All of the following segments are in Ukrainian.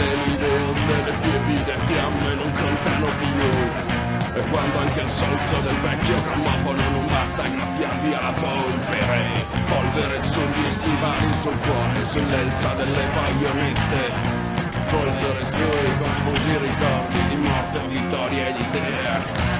volte le gelide onde, le tiepide fiamme non contano più. E quando anche il solco del vecchio grammofono non basta graffiarvi alla polvere. Polvere sugli stivali, sul cuore, sull'elsa delle baionette. Polvere sui confusi ricordi di morte, vittoria ed idea. tutto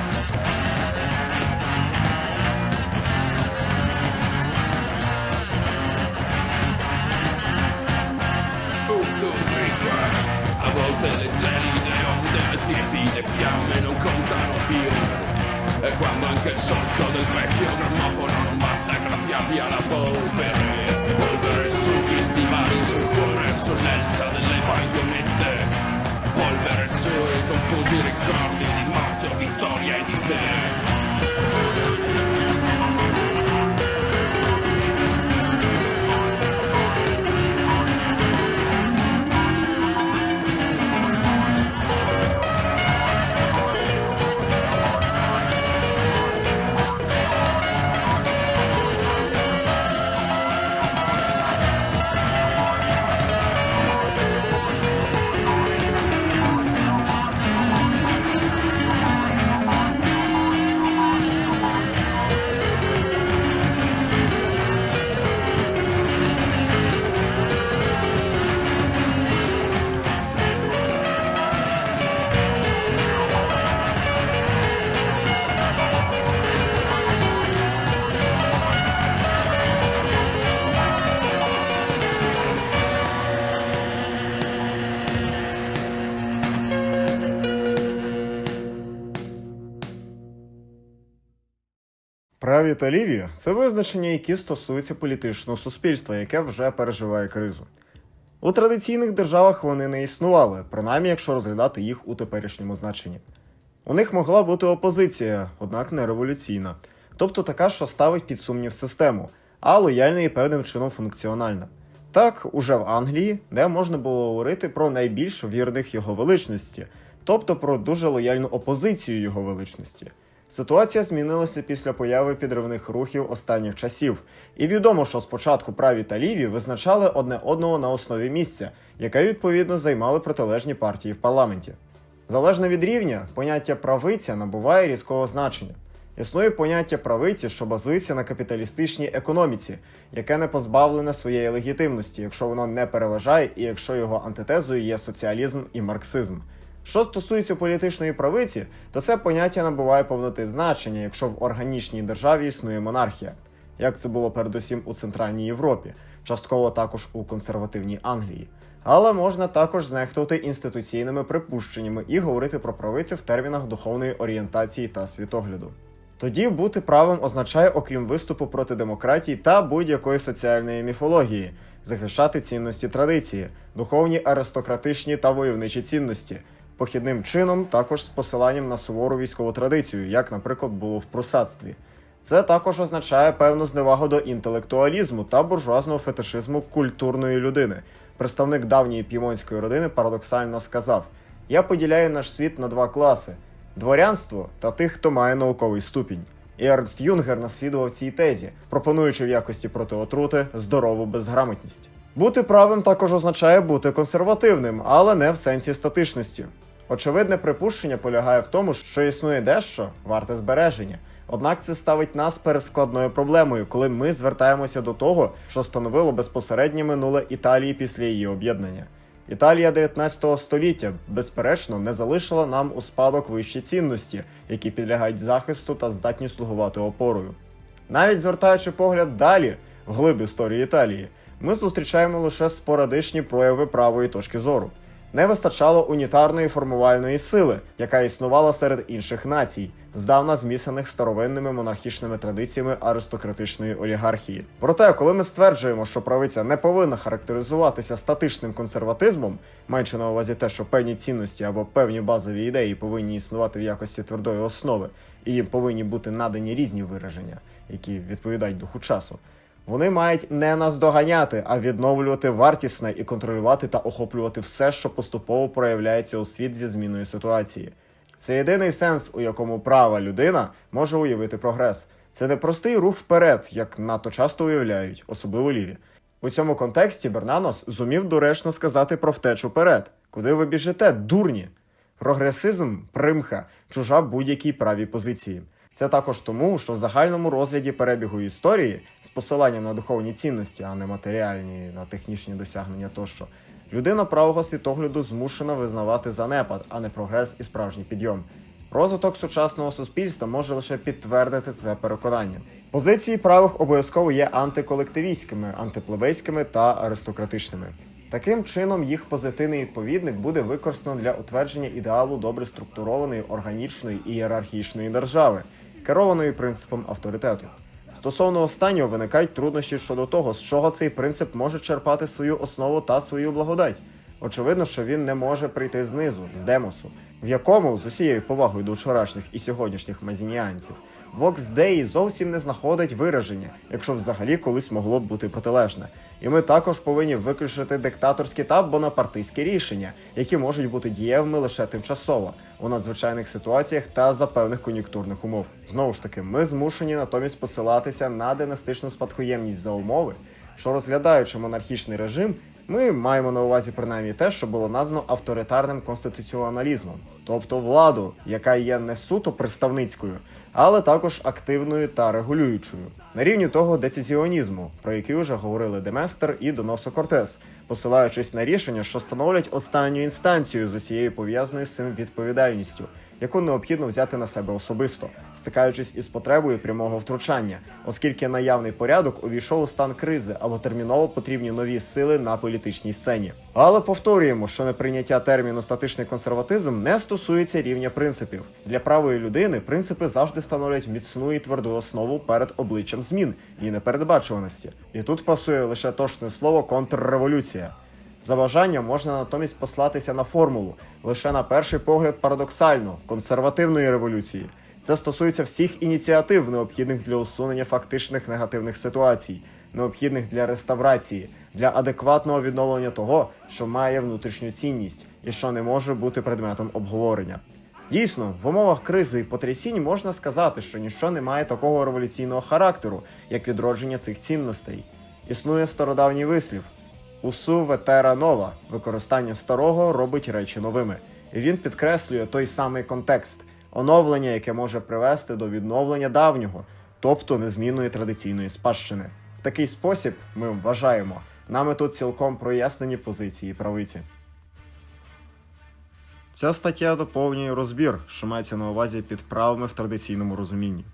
Праві та ліві це визначення, які стосуються політичного суспільства, яке вже переживає кризу. У традиційних державах вони не існували, принаймні якщо розглядати їх у теперішньому значенні. У них могла бути опозиція, однак не революційна, тобто така, що ставить під сумнів систему, а лояльна і певним чином функціональна. Так, уже в Англії, де можна було говорити про найбільш вірних його величності, тобто про дуже лояльну опозицію його величності. Ситуація змінилася після появи підривних рухів останніх часів, і відомо, що спочатку праві та ліві визначали одне одного на основі місця, яке відповідно займали протилежні партії в парламенті. Залежно від рівня, поняття правиця набуває різкого значення. Існує поняття правиці, що базується на капіталістичній економіці, яке не позбавлене своєї легітимності, якщо воно не переважає і якщо його антитезою є соціалізм і марксизм. Що стосується політичної правиці, то це поняття набуває повноти значення, якщо в органічній державі існує монархія, як це було передусім у Центральній Європі, частково також у консервативній Англії. Але можна також знехтувати інституційними припущеннями і говорити про правицю в термінах духовної орієнтації та світогляду. Тоді бути правим означає, окрім виступу проти демократії та будь-якої соціальної міфології, захищати цінності традиції, духовні аристократичні та войовничі цінності, похідним чином також з посиланням на сувору військову традицію, як, наприклад, було в прусацтві. Це також означає певну зневагу до інтелектуалізму та буржуазного фетишизму культурної людини. Представник давньої п'ємонської родини парадоксально сказав: Я поділяю наш світ на два класи: дворянство та тих, хто має науковий ступінь. І Ернст Юнгер наслідував цій тезі, пропонуючи в якості протиотрути здорову безграмотність. Бути правим також означає бути консервативним, але не в сенсі статичності. Очевидне припущення полягає в тому, що існує дещо варте збереження. Однак це ставить нас перед складною проблемою, коли ми звертаємося до того, що становило безпосереднє минуле Італії після її об'єднання. Італія 19 століття, безперечно, не залишила нам у спадок вищі цінності, які підлягають захисту та здатні слугувати опорою. Навіть звертаючи погляд далі, вглиб історії Італії, ми зустрічаємо лише спорадичні прояви правої точки зору. Не вистачало унітарної формувальної сили, яка існувала серед інших націй, здавна змісаних старовинними монархічними традиціями аристократичної олігархії. Проте, коли ми стверджуємо, що правиця не повинна характеризуватися статичним консерватизмом, маючи на увазі те, що певні цінності або певні базові ідеї повинні існувати в якості твердої основи, і їм повинні бути надані різні вираження, які відповідають духу часу. Вони мають не наздоганяти, а відновлювати вартісне і контролювати та охоплювати все, що поступово проявляється у світ зі зміною ситуації. Це єдиний сенс, у якому права людина може уявити прогрес. Це не простий рух вперед, як надто часто уявляють, особливо ліві. У цьому контексті Бернанос зумів доречно сказати про втечу перед. Куди ви біжите, дурні? Прогресизм примха, чужа будь-якій правій позиції. Це також тому, що в загальному розгляді перебігу історії з посиланням на духовні цінності, а не матеріальні, на технічні досягнення тощо, людина правого світогляду змушена визнавати занепад, а не прогрес і справжній підйом. Розвиток сучасного суспільства може лише підтвердити це переконання. Позиції правих обов'язково є антиколективістськими, антиплебейськими та аристократичними. Таким чином, їх позитивний відповідник буде використано для утвердження ідеалу добре структурованої, органічної і ієрархічної держави, керованої принципом авторитету. Стосовно останнього виникають труднощі щодо того, з чого цей принцип може черпати свою основу та свою благодать. Очевидно, що він не може прийти знизу, з демосу, в якому, з усією повагою до вчорашніх і сьогоднішніх мазініанців, Вокс Деї зовсім не знаходить вираження, якщо взагалі колись могло б бути протилежне. І ми також повинні виключити диктаторські та бонапартистські рішення, які можуть бути дієвими лише тимчасово у надзвичайних ситуаціях та за певних кон'юнктурних умов. Знову ж таки, ми змушені натомість посилатися на династичну спадкоємність за умови, що розглядаючи монархічний режим, ми маємо на увазі принаймні те, що було названо авторитарним конституціоналізмом, тобто владу, яка є не суто представницькою, але також активною та регулюючою, на рівні того децизіонізму, про який вже говорили Деместер і Доносо Кортес, посилаючись на рішення, що становлять останню інстанцію з усією пов'язаною з цим відповідальністю, яку необхідно взяти на себе особисто, стикаючись із потребою прямого втручання, оскільки наявний порядок увійшов у стан кризи або терміново потрібні нові сили на політичній сцені. Але повторюємо, що неприйняття терміну статичний консерватизм не стосується рівня принципів. Для правої людини принципи завжди становлять міцну і тверду основу перед обличчям змін і непередбачуваності. І тут пасує лише точне слово контрреволюція. За бажанням можна натомість послатися на формулу лише на перший погляд парадоксально консервативної революції. Це стосується всіх ініціатив, необхідних для усунення фактичних негативних ситуацій, необхідних для реставрації, для адекватного відновлення того, що має внутрішню цінність і що не може бути предметом обговорення. Дійсно, в умовах кризи і потрясінь можна сказати, що ніщо не має такого революційного характеру, як відродження цих цінностей. Існує стародавній вислів: Усу ветера нова, використання старого робить речі новими. І він підкреслює той самий контекст, оновлення, яке може привести до відновлення давнього, тобто незмінної традиційної спадщини. В такий спосіб ми вважаємо, нами тут цілком прояснені позиції правиці. Ця стаття доповнює розбір, що мається на увазі під правами в традиційному розумінні.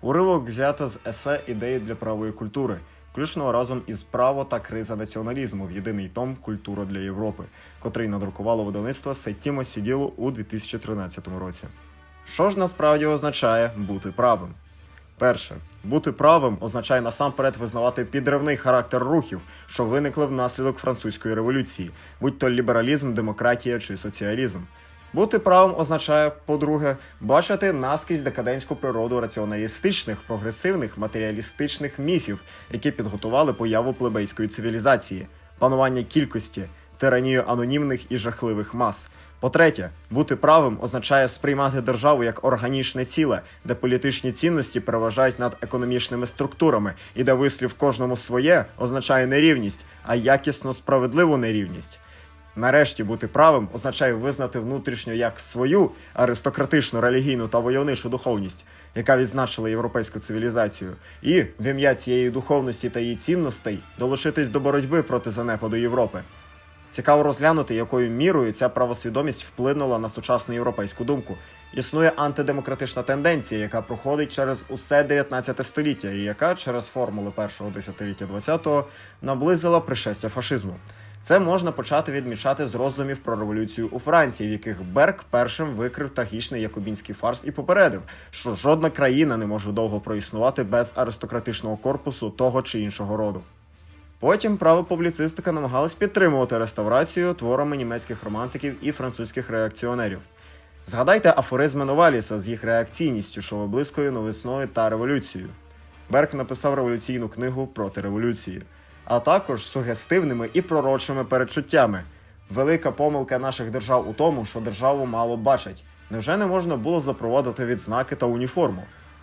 Уривок взято з есе ідеї для правої культури, включно разом із право та криза націоналізму в єдиний том Культура для Європи, котрий надрукувало видавництво Сеттімо Сіділо у 2013 році. Що ж насправді означає бути правим? Перше, бути правим означає насамперед визнавати підривний характер рухів, що виникли внаслідок французької революції, будь то лібералізм, демократія чи соціалізм. Бути правим означає, по-друге, бачити наскрізь декадентську природу раціоналістичних, прогресивних, матеріалістичних міфів, які підготували появу плебейської цивілізації, панування кількості, тиранію анонімних і жахливих мас. По-третє, бути правим означає сприймати державу як органічне ціле, де політичні цінності переважають над економічними структурами, і де вислів кожному своє означає не рівність, а якісно справедливу нерівність. Нарешті бути правим означає визнати внутрішньо як свою аристократичну, релігійну та войовничу духовність, яка відзначила європейську цивілізацію, і в ім'я цієї духовності та її цінностей долучитись до боротьби проти занепаду Європи. Цікаво розглянути, якою мірою ця правосвідомість вплинула на сучасну європейську думку. Існує антидемократична тенденція, яка проходить через усе 19 століття, і яка через формули першого десятиліття 20-го наблизила пришестя фашизму. Це можна почати відмічати з роздумів про революцію у Франції, в яких Берк першим викрив трагічний якобінський фарс і попередив, що жодна країна не може довго проіснувати без аристократичного корпусу того чи іншого роду. Потім правопубліцистика намагалась підтримувати реставрацію творами німецьких романтиків і французьких реакціонерів. Згадайте афоризми Новаліса з їх реакційністю, що виблискує новисною та революцією. Берк написав революційну книгу проти революції, а також сугестивними і пророчими передчуттями. Велика помилка наших держав у тому, що державу мало бачать. Невже не можна було запровадити відзнаки та уніформу?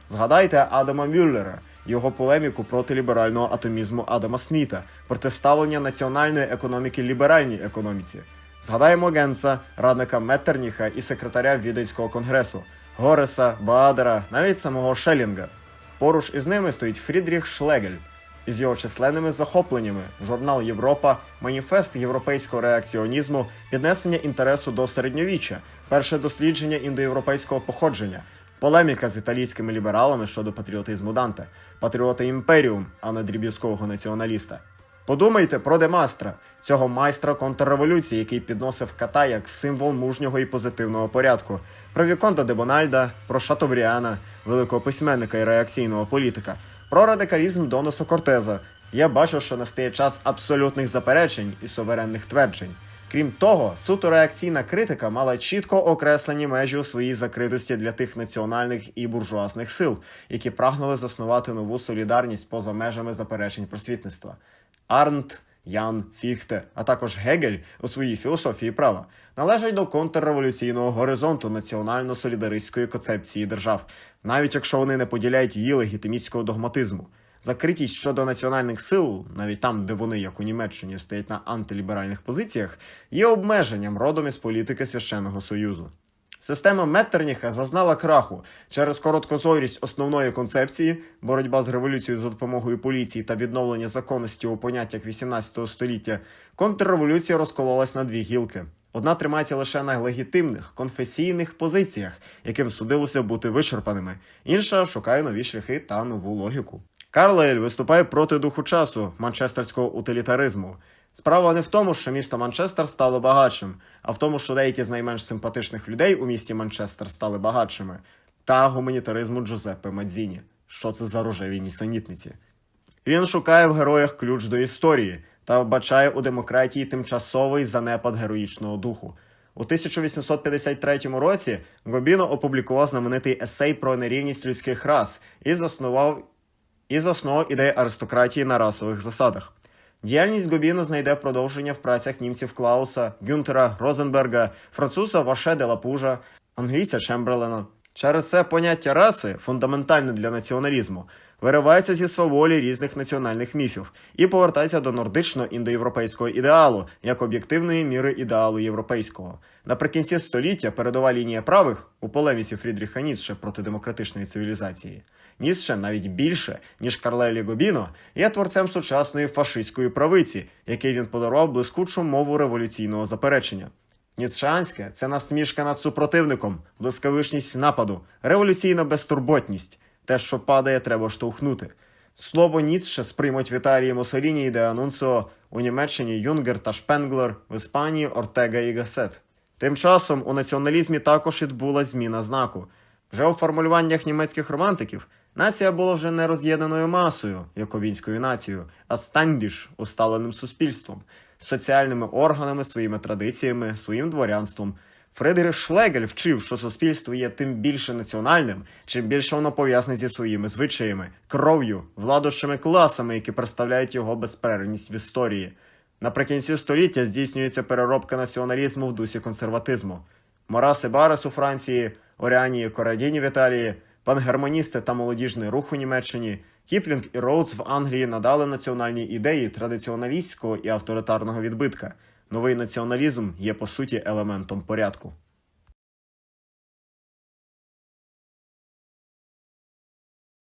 Згадайте Адама Мюллера, його полеміку проти ліберального атомізму Адама Сміта, протиставлення національної економіки ліберальній економіці. Згадаємо Генца, радника Меттерніха і секретаря Віденського конгресу, Гореса, Баадера, навіть самого Шелінга. Поруч із ними стоїть Фрідріх Шлегель. Із його численними захопленнями журнал Європа, маніфест європейського реакціонізму, піднесення інтересу до середньовіччя, перше дослідження індоєвропейського походження, полеміка з італійськими лібералами щодо патріотизму Данте, патріоти імперіум, а не дріб'язкового націоналіста. Подумайте про Демастра, цього майстра контрреволюції, який підносив ката як символ мужнього і позитивного порядку, про Віконта де Бональда, про Шатобріана, великого письменника і реакційного політика, про радикалізм Доносу Кортеза. Я бачу, що настає час абсолютних заперечень і суверенних тверджень. Крім того, суто реакційна критика мала чітко окреслені межі у своїй закритості для тих національних і буржуазних сил, які прагнули заснувати нову солідарність поза межами заперечень просвітництва. Арнт, Ян, Фіхте, а також Гегель у своїй філософії права належать до контрреволюційного горизонту національно-солідаристської концепції держав, навіть якщо вони не поділяють її легітимістського догматизму. Закритість щодо національних сил, навіть там, де вони, як у Німеччині, стоять на антиліберальних позиціях, є обмеженням родом із політики священного союзу. Система Меттерніха зазнала краху через короткозорість основної концепції, боротьба з революцією за допомогою поліції та відновлення законності у поняттях 18 століття. Контрреволюція розкололась на дві гілки. Одна тримається лише на легітимних конфесійних позиціях, яким судилося бути вичерпаними. Інша шукає нові шляхи та нову логіку. Карлейль виступає проти духу часу манчестерського утилітаризму. Справа не в тому, що місто Манчестер стало багатшим, а в тому, що деякі з найменш симпатичних людей у місті Манчестер стали багатшими, та гуманітаризму Джузеппе Мадзіні. Що це за рожеві нісенітниці? Він шукає в героях ключ до історії та вбачає у демократії тимчасовий занепад героїчного духу. У 1853 році Гобіно опублікував знаменитий есей про нерівність людських рас і заснував і заснував ідеї аристократії на расових засадах. Діяльність Гобіно знайде продовження в працях німців Клауса, Гюнтера, Розенберга, француза Ваше де Лапужа, англійця Чемберлена. Через це поняття раси, фундаментальне для націоналізму, виривається зі сваволі різних національних міфів і повертається до нордично-індоєвропейського ідеалу як об'єктивної міри ідеалу європейського. Наприкінці століття передова лінія правих у полеміці Фрідріха Ніцше проти демократичної цивілізації. Ніцше навіть більше, ніж Карлелі Гобіно, є творцем сучасної фашистської правиці, який він подарував блискучу мову революційного заперечення. Ніцшеанське це насмішка над супротивником, блискавичність нападу, революційна безтурботність. Те, що падає, треба штовхнути. Слово Ніцше сприймуть в Італії Муссоліні і Де у Німеччині Юнгер та Шпенглер, в Іспанії Ортега і Гасет. Тим часом у націоналізмі також відбула зміна знаку. Вже у формулюваннях німецьких романтиків нація була вже не роз'єднаною масою, яковінською нацією, а стандіш усталеним суспільством, соціальними органами, своїми традиціями, своїм дворянством. Фредерік Шлегель вчив, що суспільство є тим більше національним, чим більше воно пов'язане зі своїми звичаями, кров'ю, владощими класами, які представляють його безперервність в історії. Наприкінці століття здійснюється переробка націоналізму в дусі консерватизму. Морас і Барес у Франції, Оріані і Корадіні в Італії, пангерманісти та молодіжний рух у Німеччині, Кіплінг і Роудс в Англії надали національні ідеї традиціоналістського і авторитарного відбитка. Новий націоналізм є по суті елементом порядку.